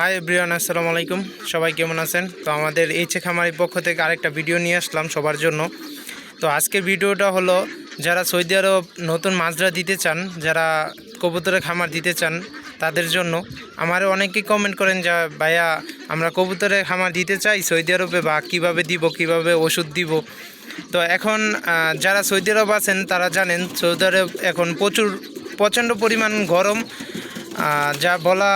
High Brian আসসালামু আলাইকুম। সবাই কেমন আছেন? তো আমাদের এইচে খামারি পক্ষ থেকে আরেকটা ভিডিও নিয়ে আসলাম সবার জন্য। তো আজকের ভিডিওটা হলো, যারা সৌদি আরব নতুন মাছরা দিতে চান, যারা কবুতরের খামার দিতে চান, তাদের জন্য আমার অনেকেই কমেন্ট করেন যে, ভাইয়া, আমরা কবুতরের খামার দিতে চাই সৌদি আরবে বা কীভাবে দিব, কীভাবে ওষুধ দিব? তো এখন যারা সৌদি আরব আছেন, তারা জানেন সৌদি আরব এখন প্রচুর, প্রচণ্ড পরিমাণ গরম। যা বলা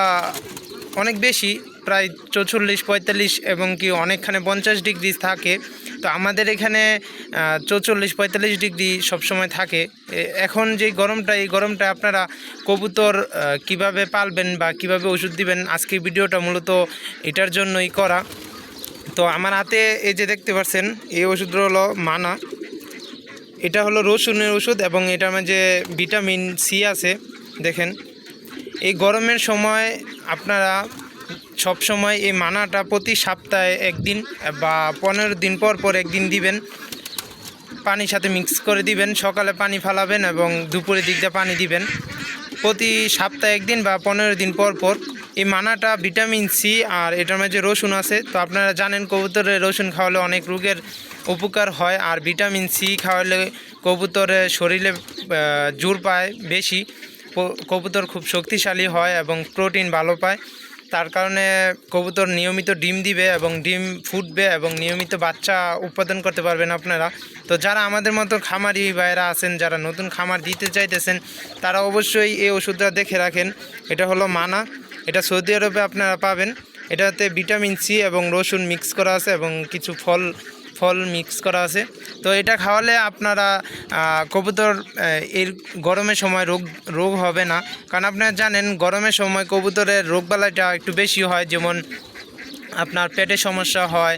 অনেক বেশি, প্রায় চৌচল্লিশ, পঁয়তাল্লিশ এবং কি অনেকখানে পঞ্চাশ ডিগ্রি থাকে। তো আমাদের এখানে চৌচল্লিশ, পঁয়তাল্লিশ ডিগ্রি সবসময় থাকে। এখন যে গরমটা, এই গরমটা আপনারা কবুতর কীভাবে পালবেন বা কীভাবে ওষুধ দিবেন, আজকের ভিডিওটা মূলত এটার জন্যই করা। তো আমার হাতে এই যে দেখতে পাচ্ছেন, এই ওষুধটা হলো মানা। এটা হলো রসুনের ওষুধ এবং এটার মাঝে ভিটামিন সি আছে, দেখেন। এই গরমের সময় আপনারা সব সময় এই মানাটা প্রতি সপ্তাহে একদিন বা পনেরো দিন পর পর একদিন দিবেন। পানির সাথে মিক্স করে দিবেন, সকালে পানি ফালাবেন এবং দুপুরের দিক দিয়ে পানি দিবেন। প্রতি সপ্তাহে একদিন বা পনেরো দিন পর পর এই মানাটা ভিটামিন সি আর এটার মাঝে রসুন আছে। তো আপনারা জানেন কবুতরের রসুন খাওয়ালে অনেক রোগের উপকার হয় আর ভিটামিন সি খাওয়ালে কবুতরের শরীরে জোর পায় বেশি। কবুতর খুব শক্তিশালী হয় এবং প্রোটিন ভালো পায়। তার কারণে কবুতর নিয়মিত ডিম দিবে এবং ডিম ফুটবে এবং নিয়মিত বাচ্চা উৎপাদন করতে পারবেন আপনারা। তো যারা আমাদের মতো খামারি ভাইয়েরা আছেন, যারা নতুন খামার দিতে চাইতেছেন, তারা অবশ্যই এই ওষুধটা দেখে রাখেন। এটা হলো মানা। এটা সৌদি আরবে আপনারা পাবেন। এটাতে ভিটামিন সি এবং রসুন মিক্স করা আছে এবং কিছু ফল ফল মিক্স করা আছে। তো এটা খাওয়ালে আপনারা কবুতর এর গরমের সময় রোগ রোগ হবে না। কারণ আপনারা জানেন, গরমের সময় কবুতরের রোগবালাইটা একটু বেশি হয়। যেমন আপনার পেটে সমস্যা হয়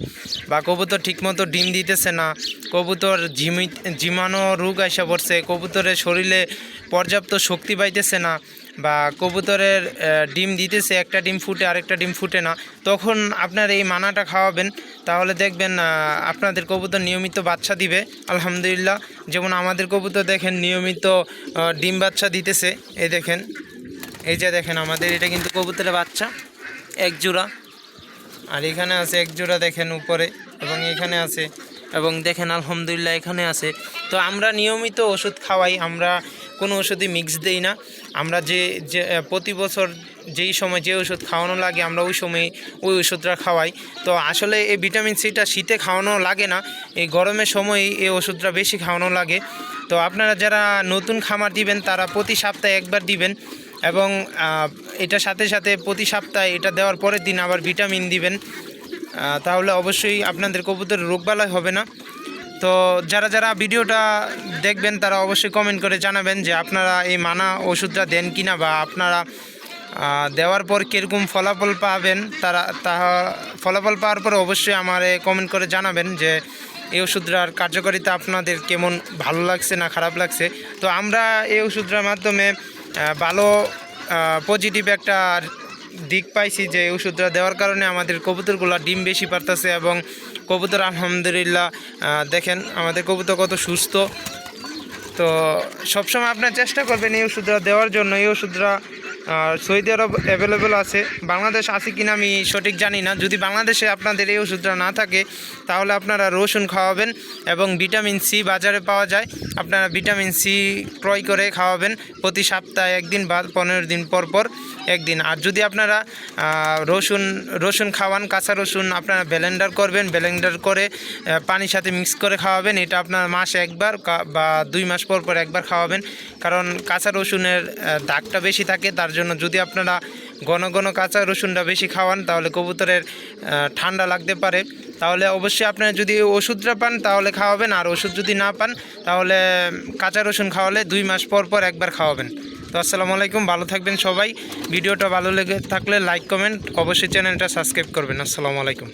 বা কবুতর ঠিকমতো ডিম দিতেছে না, কবুতর ঝিমি, ঝিমানো রোগ আসা পড়ছে, কবুতরের শরীরে পর্যাপ্ত শক্তি পাইতেছে না বা কবুতরের ডিম দিতেছে, একটা ডিম ফুটে, আরেকটা ডিম ফুটে না, তখন আপনার এই মানাটা খাওয়াবেন। তাহলে দেখবেন আপনাদের কবুতর নিয়মিত বাচ্চা দিবে। আলহামদুলিল্লাহ, যেমন আমাদের কবুতর দেখেন নিয়মিত ডিম বাচ্চা দিতেছে। এই দেখেন, এই যে দেখেন আমাদের, এটা কিন্তু কবুতরের বাচ্চা, এক জোড়া। আর এখানে আছে এক জোড়া, দেখেন উপরে, এবং এখানে আছে, এবং দেখেন আলহামদুলিল্লাহ এখানে আছে। তো আমরা নিয়মিত ওষুধ খাওয়াই, আমরা কোনো ওষুধই মিক্স দেই না। আমরা যে প্রতি বছর যেই সময় যে ওষুধ খাওয়ানো লাগে, আমরা ওই সময় ওই ওষুধটা খাওয়াই। তো আসলে এই ভিটামিন সিটা শীতে খাওয়ানো লাগে না। এই গরমের সময়ই এই ওষুধটা বেশি খাওয়ানো লাগে। তো আপনারা যারা নতুন খামার দিবেন, তারা প্রতি সপ্তাহে একবার দিবেন এবং এটার সাথে সাথে প্রতি সপ্তাহে এটা দেওয়ার পরের দিন আবার ভিটামিন দিবেন। তাহলে অবশ্যই আপনাদের কবুতরের রোগবালাই হবে না। তো যারা যারা ভিডিওটা দেখবেন, তারা অবশ্যই কমেন্ট করে জানাবেন যে আপনারা এই মানা ওষুধটা দেন কিনা বা আপনারা দেওয়ার পর কীরকম ফলাফল পাবেন, তারা, তাহা ফলাফল পাওয়ার পর অবশ্যই আমার কমেন্ট করে জানাবেন যে এই ওষুধটার কার্যকারিতা আপনাদের কেমন ভালো লাগছে না খারাপ লাগছে। তো আমরা এই ওষুধটার মাধ্যমে ভালো পজিটিভ একটা দিক পাইছি যে ওষুধটা দেওয়ার কারণে আমাদের কবুতরগুলো ডিম বেশি পারতেছে এবং কবুতর আলহামদুলিল্লাহ দেখেন আমাদের কবুতর কত সুস্থ। তো সবসময় আপনার চেষ্টা করবেন এই ওষুধটা দেওয়ার জন্য। এই ওষুধটা সৌদি আরব অ্যাভেলেবেল আছে। বাংলাদেশ আছে কিনা আমি সঠিক জানি না। যদি বাংলাদেশে আপনাদের এই ওষুধটা না থাকে, তাহলে আপনারা রসুন খাওয়াবেন এবং ভিটামিন সি বাজারে পাওয়া যায়। আপনারা ভিটামিন সি ক্রয় করে খাওয়াবেন প্রতি সপ্তাহে একদিন বা পনেরো দিন পর পর একদিন। আর যদি আপনারা রসুন রসুন খাওয়ান, কাঁচা রসুন আপনারা ব্লেন্ডার করবেন ব্লেন্ডার করে পানির সাথে মিক্স করে খাওয়াবেন। এটা আপনার মাসে একবার বা দুই মাস পর পর একবার খাওয়াবেন। কারণ কাঁচা রসুনের দাগটা বেশি থাকে, তার জন্য যদি আপনারা ঘন ঘন কাঁচা রসুনটা বেশি খাওয়ান, তাহলে কবুতরের ঠান্ডা লাগতে পারে। তাহলে অবশ্যই আপনারা যদি ওষুধটা পান, তাহলে খাওয়াবেন। আর ওষুধ যদি না পান, তাহলে কাঁচা রসুন খাওয়ালে দুই মাস পর পর একবার খাওয়াবেন। তো আসসালামু আলাইকুম, ভালো থাকবেন সবাই। ভিডিওটা ভালো লেগে থাকলে লাইক, কমেন্ট, অবশ্যই চ্যানেলটা সাবস্ক্রাইব করবেন। আসসালামু আলাইকুম।